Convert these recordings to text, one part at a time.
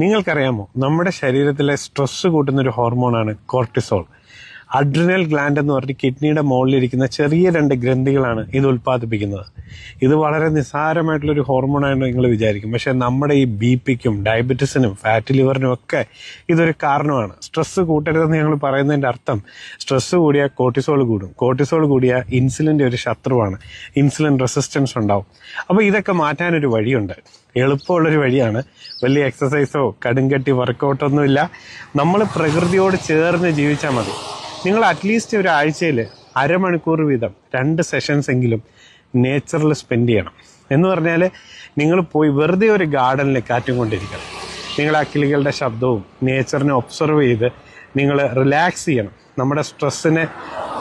നിങ്ങൾക്കറിയാമോ? നമ്മുടെ ശരീരത്തിലെ സ്ട്രെസ് കൂട്ടുന്ന ഒരു ഹോർമോണാണ് കോർട്ടിസോൾ അഡ്രിനൽ ഗ്ലാൻഡ് എന്ന് പറഞ്ഞ കിഡ്നിയുടെ മുകളിലിരിക്കുന്ന ചെറിയ രണ്ട് ഗ്രന്ഥികളാണ് ഇത് ഉൽപ്പാദിപ്പിക്കുന്നത്. ഇത് വളരെ നിസ്സാരമായിട്ടുള്ള ഒരു ഹോർമോണാണ് നിങ്ങൾ വിചാരിക്കും. പക്ഷേ നമ്മുടെ ഈ ബി പിക്കും ഡയബറ്റീസിനും ഫാറ്റ് ലിവറിനും ഒക്കെ ഇതൊരു കാരണമാണ്. സ്ട്രെസ് കൂട്ടരുതെന്ന് ഞങ്ങൾ പറയുന്നതിന്റെ അർത്ഥം സ്ട്രെസ് കൂടിയാൽ കോർട്ടിസോൾ കൂടും. കോർട്ടിസോൾ കൂടിയാൽ ഇൻസുലിന്റെ ഒരു ശത്രുവാണ്. ഇൻസുലിൻ റെസിസ്റ്റൻസ് ഉണ്ടാവും. അപ്പോൾ ഇതൊക്കെ മാറ്റാനൊരു വഴിയുണ്ട്. എളുപ്പമുള്ളൊരു വഴിയാണ്. വലിയ എക്സസൈസോ കടുങ്കട്ടി വർക്കൗട്ടൊന്നുമില്ല നമ്മൾ പ്രകൃതിയോട് ചേർന്ന് ജീവിച്ചാൽ മതി. നിങ്ങൾ അറ്റ്ലീസ്റ്റ് ഒരു ആഴ്ചയിൽ അരമണിക്കൂർ വീതം രണ്ട് സെഷൻസ് എങ്കിലും നേച്ചറിൽ സ്പെൻഡ് ചെയ്യണം. എന്ന് പറഞ്ഞാൽ നിങ്ങൾ പോയി വെറുതെ ഒരു ഗാർഡനിൽ കാറ്റും കൊണ്ടിരിക്കണം നിങ്ങൾ ആ കിളികളുടെ ശബ്ദവും നേച്ചറിനെ ഒബ്സർവ് ചെയ്ത് നിങ്ങൾ റിലാക്സ് ചെയ്യണം. നമ്മുടെ സ്ട്രെസ്സിനെ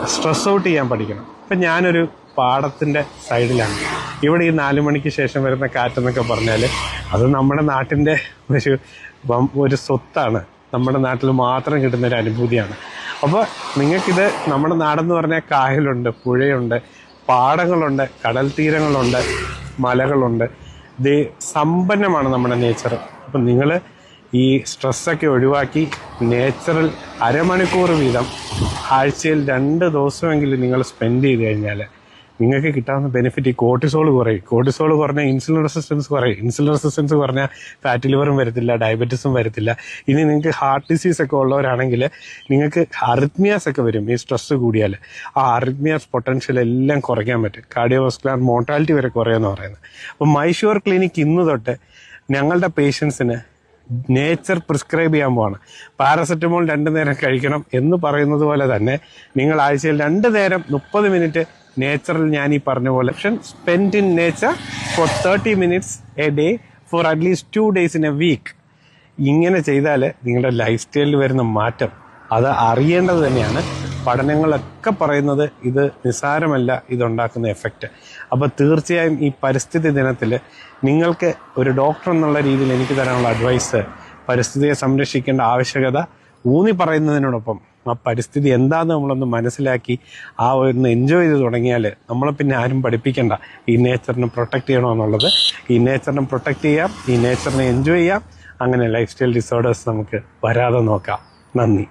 സ്ട്രെസ് ഔട്ട് ചെയ്യാൻ പഠിക്കണം. ഇപ്പം ഞാനൊരു പാടത്തിന്റെ സൈഡിലാണ്. ഇവിടെ ഈ നാലു മണിക്ക് ശേഷം വരുന്ന കാറ്റെന്നൊക്കെ പറഞ്ഞാൽ അത് നമ്മുടെ നാട്ടിന്റെ ഒരു ഒരു സ്വത്താണ്. നമ്മുടെ നാട്ടിൽ മാത്രം കിട്ടുന്ന ഒരു അനുഭൂതിയാണ്. അപ്പോൾ നിങ്ങൾക്കിത് നമ്മുടെ നാടെന്ന് പറഞ്ഞാൽ കായലുണ്ട് പുഴയുണ്ട് പാടങ്ങളുണ്ട് കടൽ തീരങ്ങളുണ്ട് മലകളുണ്ട്. ഇത് സമ്പന്നമാണ് നമ്മുടെ നേച്ചർ അപ്പം നിങ്ങൾ ഈ സ്ട്രെസ്സൊക്കെ ഒഴിവാക്കി നേച്ചറിൽ അരമണിക്കൂർ വീതം ആഴ്ചയിൽ രണ്ട് ദിവസമെങ്കിലും നിങ്ങൾ സ്പെൻഡ് ചെയ്ത് കഴിഞ്ഞാൽ നിങ്ങൾക്ക് കിട്ടാവുന്ന ബെനിഫിറ്റ് ഈ കോർട്ടിസോൾ കുറയും. കോർട്ടിസോൾ കുറഞ്ഞാൽ ഇൻസുലിൻ റെസിസ്റ്റൻസ് കുറയും. ഇൻസുലിൻ റെസിസ്റ്റൻസ് കുറഞ്ഞാൽ ഫാറ്റ് ലിവറും വരത്തില്ല ഡയബറ്റീസും വരത്തില്ല. ഇനി നിങ്ങൾക്ക് ഹാർട്ട് ഡിസീസ് ഒക്കെ ഉള്ളവരാണെങ്കിൽ നിങ്ങൾക്ക് അറിത്മിയാസ് ഒക്കെ വരും ഈ സ്ട്രെസ് കൂടിയാൽ ആ അറിത്മിയാസ് പൊട്ടൻഷ്യൽ എല്ലാം കുറയ്ക്കാൻ പറ്റും. കാർഡിയോവാസ്കുലർ മോർട്ടാലിറ്റി വരെ കുറയുമെന്ന് പറയുന്നത്. അപ്പം മൈഷൂർ ക്ലിനിക് ഇന്ന് തൊട്ട് ഞങ്ങളുടെ പേഷ്യൻസിന് നേച്ചർ പ്രിസ്ക്രൈബ് ചെയ്യാൻ പോവാണ്. പാരസെറ്റമോൾ രണ്ട് നേരം കഴിക്കണം എന്ന് പറയുന്നത് പോലെ തന്നെ നിങ്ങൾ ആഴ്ചയിൽ രണ്ട് നേരം മുപ്പത് മിനിറ്റ് നേച്ചറിൽ ഞാൻ ഈ പറഞ്ഞ പോലെ spend in nature for thirty minutes a day for at least two days in a week ഇങ്ങനെ ചെയ്താൽ നിങ്ങളുടെ ലൈഫ് സ്റ്റൈലിൽ വരുന്ന മാറ്റം. അത് അറിയേണ്ടത് തന്നെയാണ്. പഠനങ്ങളൊക്കെ പറയുന്നത് ഇത് നിസ്സാരമല്ല ഇതുണ്ടാക്കുന്ന എഫക്റ്റ് അപ്പോൾ തീർച്ചയായും ഈ പരിസ്ഥിതി ദിനത്തിൽ നിങ്ങൾക്ക് ഒരു ഡോക്ടർ എന്നുള്ള രീതിയിൽ എനിക്ക് തരാനുള്ള അഡ്വൈസ് പരിസ്ഥിതിയെ സംരക്ഷിക്കേണ്ട ആവശ്യകത ഊന്നി പറയുന്നതിനോടൊപ്പം ആ പരിസ്ഥിതി എന്താണെന്ന് നമ്മളൊന്ന് മനസ്സിലാക്കി ആ ഒന്ന് എൻജോയ് ചെയ്ത് തുടങ്ങിയാൽ നമ്മളെ പിന്നെ ആരും പഠിപ്പിക്കണ്ട. ഈ നേച്ചറിനെ പ്രൊട്ടക്ട് ചെയ്യണമെന്നുള്ളത് ഈ നേച്ചറിനെ പ്രൊട്ടക്ട് ചെയ്യാം. ഈ നേച്ചറിനെ എൻജോയ് ചെയ്യാം. അങ്ങനെ ലൈഫ് സ്റ്റൈൽ ഡിസോർഡേഴ്സ് നമുക്ക് വരാതെ നോക്കാം. നന്ദി.